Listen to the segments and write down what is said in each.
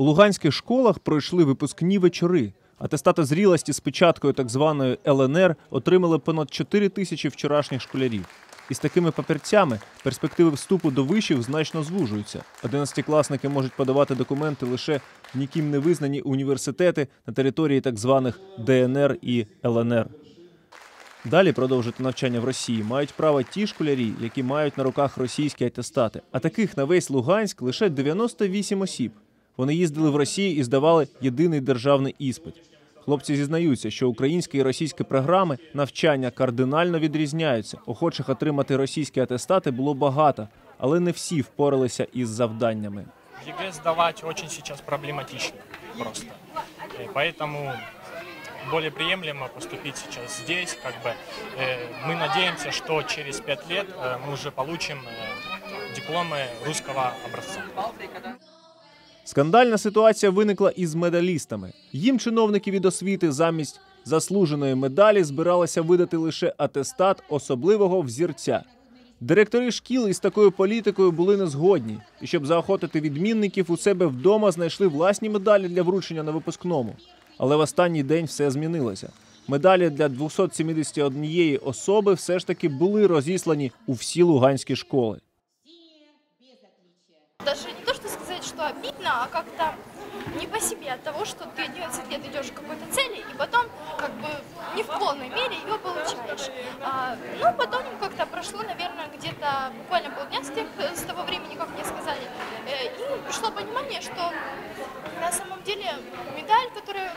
У луганських школах пройшли випускні вечори. Атестати зрілості з печаткою так званої ЛНР отримали понад 4 тисячі вчорашніх школярів. Із такими папірцями перспективи вступу до вишів значно звужуються. Одинадцятикласники можуть подавати документи лише в ніким не визнані університети на території так званих ДНР і ЛНР. Далі продовжити навчання в Росії мають право ті школярі, які мають на руках російські атестати. А таких на весь Луганськ лише 98 осіб. Вони їздили в Росію і здавали єдиний державний іспит. Хлопці зізнаються, що українські і російські програми навчання кардинально відрізняються. Охочих отримати російські атестати було багато, але не всі впоралися із завданнями. ЕГЭ сдавать очень сейчас проблематично просто. И поэтому более приемлемо поступить сейчас здесь. Как бы, э, мы надеемся, что через пять лет э, мы уже получим э, дипломы русского образца. Скандальна ситуація виникла із медалістами. Їм чиновники від освіти замість заслуженої медалі збиралися видати лише атестат особливого взірця. Директори шкіл із такою політикою були не згодні, і щоб заохотити відмінників у себе вдома знайшли власні медалі для вручення на випускному. Але в останній день все змінилося. Медалі для 271 особи все ж таки були розіслані у всі луганські школи. Что обидно, а как-то не по себе от того, что ты 11 лет идешь к какой-то цели, и потом как бы не в полной мере ее получаешь. А, ну, потом как-то прошло, наверное, где-то буквально полдня с, тех, с того времени, как мне сказали, э, и пришло понимание, что на самом деле медаль, которая,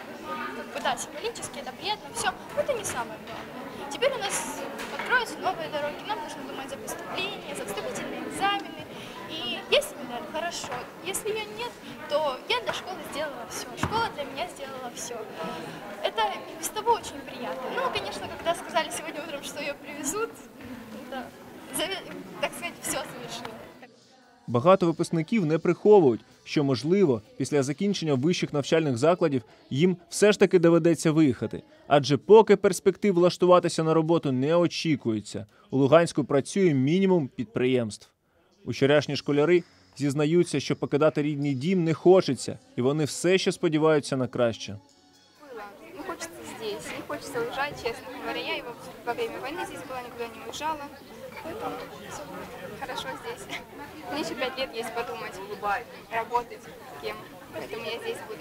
как бы, да, символически, это приятно, все, это не самое главное. Теперь у нас откроются новые дороги, нам нужно думать за поступление, за вступительные экзамены. И есть медаль, хорошо. Если ее нет, то я для школы сделала все. Школа для меня сделала все. Это без того очень приятно. Ну, конечно, когда сказали сегодня утром, что ее привезут, да, так сказать, все совершила. Багато випускників не приховують, що можливо, після закінчення вищих навчальних закладів їм все ж таки доведеться виїхати. Адже поки перспектив влаштуватися на роботу не очікується. У Луганську працює мінімум підприємств. Учорашні школяри зізнаються, що покидати рідний дім не хочеться, і вони все ще сподіваються на краще. было. Ну, хочется здесь, не хочется уезжать, честно говоря. Я и во, во время войны здесь была, никуда не уезжала. Поэтому всё хорошо здесь. Мне еще пять лет есть подумать, работать кем. Поэтому я здесь буду.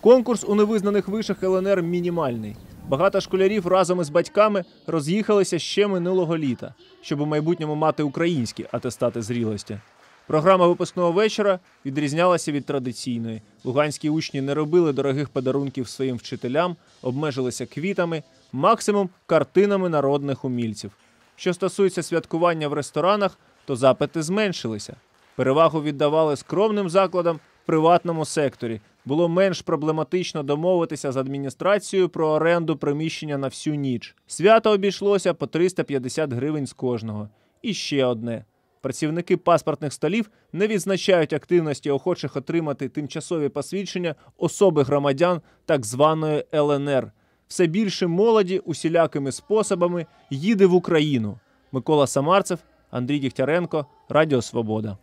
Конкурс у невизнаних вишах ЛНР мінімальний. Багато школярів разом із батьками роз'їхалися ще минулого літа, щоб у майбутньому мати українські атестати зрілості. Програма випускного вечора відрізнялася від традиційної. Луганські учні не робили дорогих подарунків своїм вчителям, обмежилися квітами, максимум картинами народних умільців. Що стосується святкування в ресторанах, то запити зменшилися. Перевагу віддавали скромним закладам в приватному секторі. Було менш проблематично домовитися з адміністрацією про оренду приміщення на всю ніч. Свято обійшлося по 350 гривень з кожного. І ще одне. Працівники паспортних столів не відзначають активності охочих отримати тимчасові посвідчення особи громадян так званої ЛНР. Все більше молоді усілякими способами їде в Україну. Микола Самарцев, Андрій Дігтяренко, Радіо Свобода.